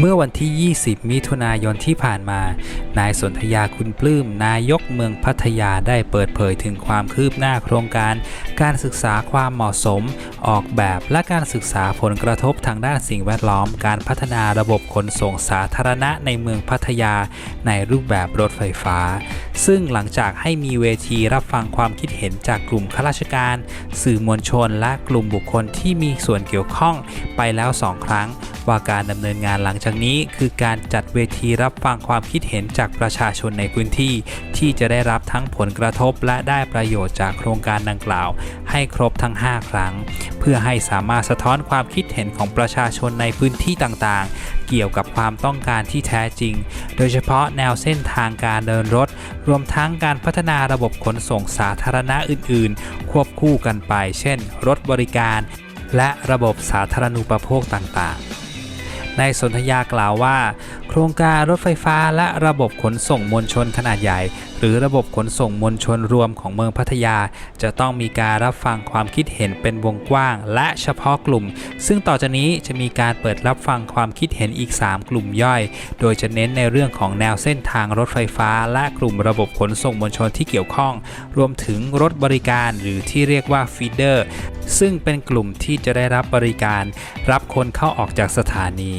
เมื่อวันที่ 20 มิถุนายนที่ผ่านมา นายสนธยาคุณปลื้ม นายกเมืองพัทยาได้เปิดเผยถึงความคืบหน้าโครงการ การศึกษาความเหมาะสม ออกแบบและการศึกษาผลกระทบทางด้านสิ่งแวดล้อม การพัฒนาระบบขนส่งสาธารณะในเมืองพัทยา ในรูปแบบรถไฟฟ้า ซึ่งหลังจากให้มีเวทีรับฟังความคิดเห็นจากกลุ่มข้าราชการ สื่อมวลชน และกลุ่มบุคคลที่มีส่วนเกี่ยวข้องไปแล้วสองครั้ง ว่าการดำเนินงานหลังจากนี้ คือการจัดเวทีรับฟังความคิดเห็นจากประชาชนในพื้นที่ ที่จะได้รับทั้งผลกระทบและได้ประโยชน์จากโครงการดังกล่าว ให้ครบทั้ง 5 ครั้ง เพื่อให้สามารถสะท้อนความคิดเห็นของประชาชนในพื้นที่ต่างๆ เกี่ยวกับความต้องการที่แท้จริง โดยเฉพาะแนวเส้นทางการเดินรถ รวมทั้งการพัฒนาระบบขนส่งสาธารณะอื่น ๆ ควบคู่กันไป เช่น รถบริการและระบบสาธารณูปโภคต่าง ๆ นายสนธยากล่าวว่า โครงการรถไฟฟ้าและระบบขนส่งมวลชนขนาดใหญ่หรือระบบขนส่งมวลชนรวมของเมืองพัทยา จะต้องมีการรับฟังความคิดเห็นเป็นวงกว้าง และเฉพาะกลุ่ม ซึ่งต่อจากนี้จะมีการเปิดรับฟังความคิดเห็นอีก 3 กลุ่มย่อย โดยจะเน้นในเรื่องของแนวเส้นทางรถไฟฟ้า และกลุ่มระบบขนส่งมวลชนที่เกี่ยวข้อง รวมถึงรถบริการหรือที่เรียกว่าฟีเดอร์ซึ่งเป็นกลุ่มที่จะได้รับบริการ รับคนเข้าออกจากสถานี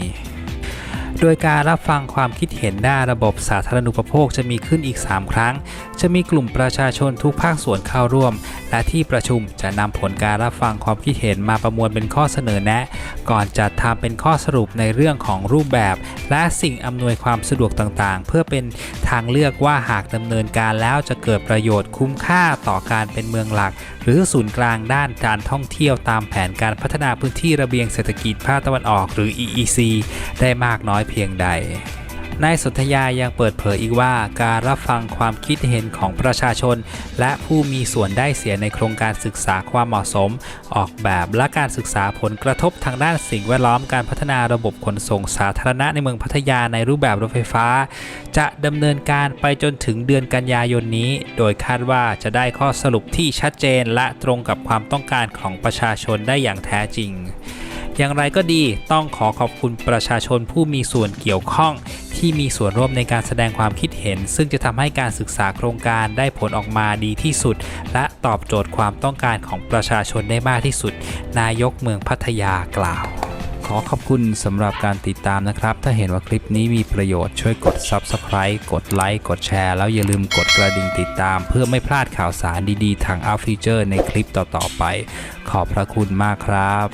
โดยการรับฟังความคิดเห็นด้านระบบสาธารณูปโภคจะมีขึ้นอีก 3 ครั้ง จะมีกลุ่มประชาชนทุกภาคส่วนเข้าร่วม และที่ประชุมจะนำผลการรับฟังความคิดเห็นมาประมวลเป็นข้อเสนอแนะ ก่อนจัดทำเป็นข้อสรุปในเรื่องของรูปแบบ และสิ่งอำนวยความสะดวกต่างๆ เพื่อเป็นทางเลือกว่าหากดำเนินการแล้วจะเกิดประโยชน์คุ้มค่าต่อการเป็นเมืองหลัก หรือศูนย์กลางด้านการท่องเที่ยวตามแผนการพัฒนาพื้นที่ระเบียงเศรษฐกิจภาคตะวันออกหรือ EEC ได้มากน้อยเพียงใด นายสนธยายังเปิดเผยอีกว่าการรับฟังความคิดเห็นของประชาชน และผู้มีส่วนได้เสียในโครงการศึกษาความเหมาะสม ออกแบบและการศึกษาผลกระทบทางด้านสิ่งแวดล้อมการพัฒนาระบบขนส่งสาธารณะในเมืองพัทยาในรูปแบบรถไฟฟ้า จะดำเนินการไปจนถึงเดือนกันยายนนี้ โดยคาดว่าจะได้ข้อสรุปที่ชัดเจนและตรงกับความต้องการของประชาชนได้อย่างแท้จริง อย่างไรก็ดีต้องขอขอบคุณประชาชนผู้มีส่วนเกี่ยวข้อง ที่มีส่วนร่วมในการแสดงความคิดเห็น ซึ่งจะทำให้การศึกษาโครงการได้ผลออกมาดีที่สุด และตอบโจทย์ความต้องการของประชาชนได้มากที่สุด นายกเมืองพัทยากล่าว ขอขอบคุณสำหรับการติดตามนะครับ ถ้าเห็นว่าคลิปนี้มีประโยชน์ช่วยกด Subscribe กดไลค์กดแชร์แล้วอย่าลืมกดกระดิ่งติดตาม เพื่อไม่พลาดข่าวสารดีๆ ทางอัลฟีเจอร์ในคลิปต่อๆไป ขอบพระคุณมากครับ